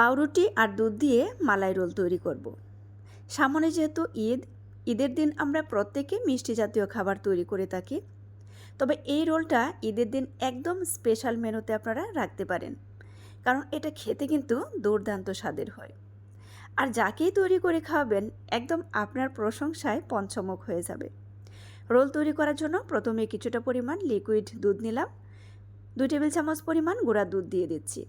পাউরুটি আর দুধ দিয়ে মালাই রোল তৈরি করব। সামনে যেহেতু ঈদ, ঈদের দিন আমরা প্রত্যেকে মিষ্টি জাতীয় খাবার তৈরি করে থাকি। তবে এই রোলটা ঈদের দিন একদম স্পেশাল মেনুতে আপনারা রাখতে পারেন। কারণ এটা খেতে কিন্তু দুর্দান্ত স্বাদের হয়। আর যাকেই তৈরি করে খাওয়াবেন, একদম আপনার প্রশংসায় পঞ্চমুখ হয়ে যাবে। রোল তৈরি করার জন্য প্রথমে কিছুটা পরিমাণ লিকুইড দুধ নিলাম। দুই টেবিল চামচ পরিমাণ গুঁড়া দুধ দিয়ে দিচ্ছি।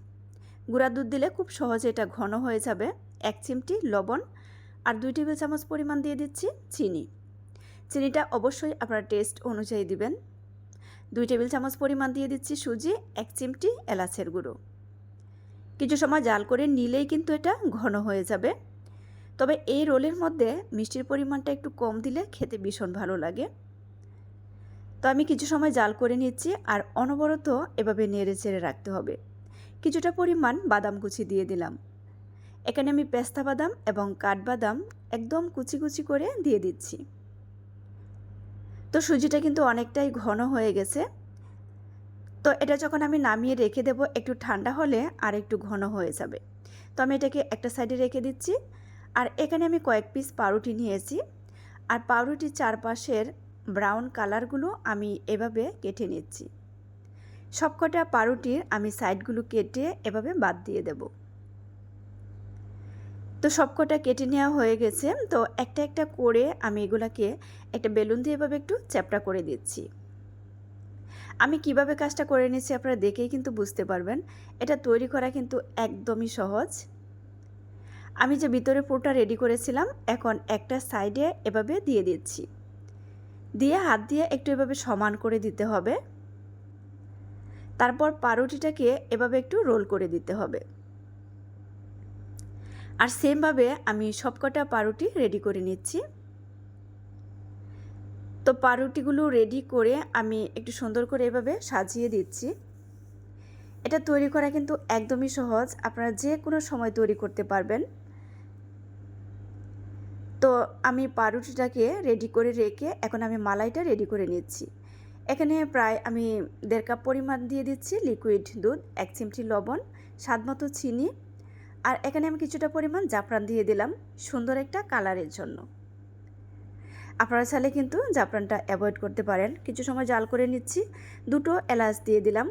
গুঁড়া দুধ দিলে খুব সহজে এটা ঘন হয়ে যাবে। এক চিমটি লবণ আর দুই টেবিল চামচ পরিমাণ দিয়ে দিচ্ছি চিনি। চিনিটা অবশ্যই আপনার টেস্ট অনুযায়ী দিবেন। দুই টেবিল চামচ পরিমাণ দিয়ে দিচ্ছি সুজি, এক চিমটি এলাচের গুঁড়ো। কিছু সময় জাল করে নিলেই কিন্তু এটা ঘন হয়ে যাবে। তবে এই রোলের মধ্যে মিষ্টির পরিমাণটা একটু কম দিলে খেতে ভীষণ ভালো লাগে। তো আমি কিছু সময় জাল করে নিচ্ছি আর অনবরত এভাবে নেড়ে চেড়ে রাখতে হবে। কিছুটা পরিমাণ বাদাম কুচি দিয়ে দিলাম। এখানে আমি পেস্তা বাদাম এবং কাঠবাদাম একদম কুচি কুচি করে দিয়ে দিচ্ছি। তো সুজিটা কিন্তু অনেকটাই ঘন হয়ে গেছে। তো এটা যখন আমি নামিয়ে রেখে দেব একটু ঠান্ডা হলে আর একটু ঘন হয়ে যাবে। তো আমি এটাকে একটা সাইডে রেখে দিচ্ছি। আর এখানে আমি কয়েক পিস পাউরুটি নিয়েছি। আর পাউরুটির চারপাশের ব্রাউন কালারগুলো আমি এভাবে কেটে নিচ্ছি। সবকটা পাউরুটির আমি সাইডগুলো কেটে এভাবে বাদ দিয়ে দেব। তো সবকটা কেটে নেওয়া হয়ে গেছে। তো একটা একটা করে আমি এগুলাকে একটা বেলুন দিয়ে এভাবে একটু চ্যাপটা করে দিচ্ছি। আমি কীভাবে কাজটা করে নিচ্ছি আপনারা দেখেই কিন্তু বুঝতে পারবেন। এটা তৈরি করা কিন্তু একদমই সহজ। আমি যে ভিতরে পুরোটা রেডি করেছিলাম, এখন একটা সাইডে এভাবে দিয়ে দিচ্ছি। দিয়ে হাত দিয়ে একটু এভাবে সমান করে দিতে হবে। তারপর পাউরুটিটাকে এভাবে একটু রোল করে দিতে হবে। আর সেমভাবে আমি সবকটা পাউরুটি রেডি করে নিচ্ছি। তো পাউরুটিগুলো রেডি করে আমি একটু সুন্দর করে এভাবে সাজিয়ে দিচ্ছি। এটা তৈরি করা কিন্তু একদমই সহজ। আপনারা যে কোনো সময় তৈরি করতে পারবেন। তো আমি পাউরুটিটাকে রেডি করে রেখে এখন আমি মালাইটা রেডি করে নিচ্ছি। এখানে প্রায় আমি দেড় কাপ পরিমাণ দিয়ে দিচ্ছি লিকুইড দুধ, এক চিমটি লবণ, স্বাদ মতো চিনি। আর এখানে আমি কিছুটা পরিমাণ জাফরান দিয়ে দিলাম সুন্দর একটা কালারের জন্য। আপনারা চাইলে কিন্তু জাফরানটা অ্যাভয়েড করতে পারেন। কিছু সময় জাল করে নিচ্ছি, দুটো এলাচ দিয়ে দিলাম।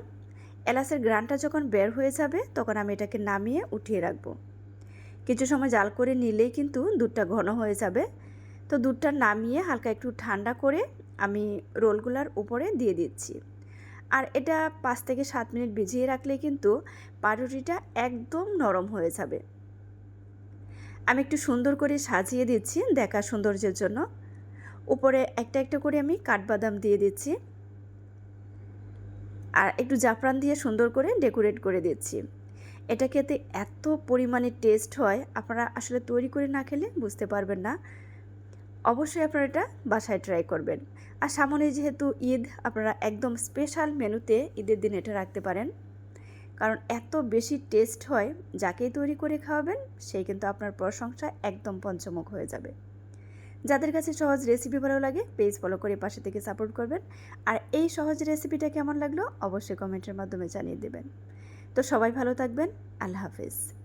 এলাচের গ্রানটা যখন বের হয়ে যাবে তখন আমি এটাকে নামিয়ে উঠিয়ে রাখব। কিছু সময় জাল করে নিলেই কিন্তু দুধটা ঘন হয়ে যাবে। তো দুধটা নামিয়ে হালকা একটু ঠান্ডা করে আমি রোলগুলার উপরে দিয়ে দিচ্ছি। আর এটা পাঁচ থেকে সাত মিনিট ভিজিয়ে রাখলে কিন্তু পাউরুটিটা একদম নরম হয়ে যাবে। আমি একটু সুন্দর করে সাজিয়ে দিচ্ছি দেখা সৌন্দর্যের জন্য। উপরে একটা একটা করে আমি কাঠবাদাম দিয়ে দিচ্ছি। আর একটু জাফরান দিয়ে সুন্দর করে ডেকোরেট করে দিচ্ছি। এটা খেতে এত পরিমাণে টেস্ট হয়, আপনারা আসলে তৈরি করে না খেলে বুঝতে পারবেন না। অবশ্যই আপনারা এটা বাসায় ট্রাই করবেন। আর সামনে যেহেতু ঈদ, আপনারা একদম স্পেশাল মেনুতে ঈদের দিন এটা রাখতে পারেন। কারণ এত বেশি টেস্ট হয়, যাকেই তৈরি করে খাওয়াবেন সেই কিন্তু আপনার প্রশংসা একদম পঞ্চমুখ হয়ে যাবে। যাদের কাছে সহজ রেসিপি ভালো লাগে পেজ ফলো করে পাশে থেকে সাপোর্ট করবেন। আর এই সহজ রেসিপিটা কেমন লাগল, অবশ্যই কমেন্টের মাধ্যমে জানিয়ে দেবেন। তো সবাই ভালো থাকবেন, আল্লাহ হাফিজ।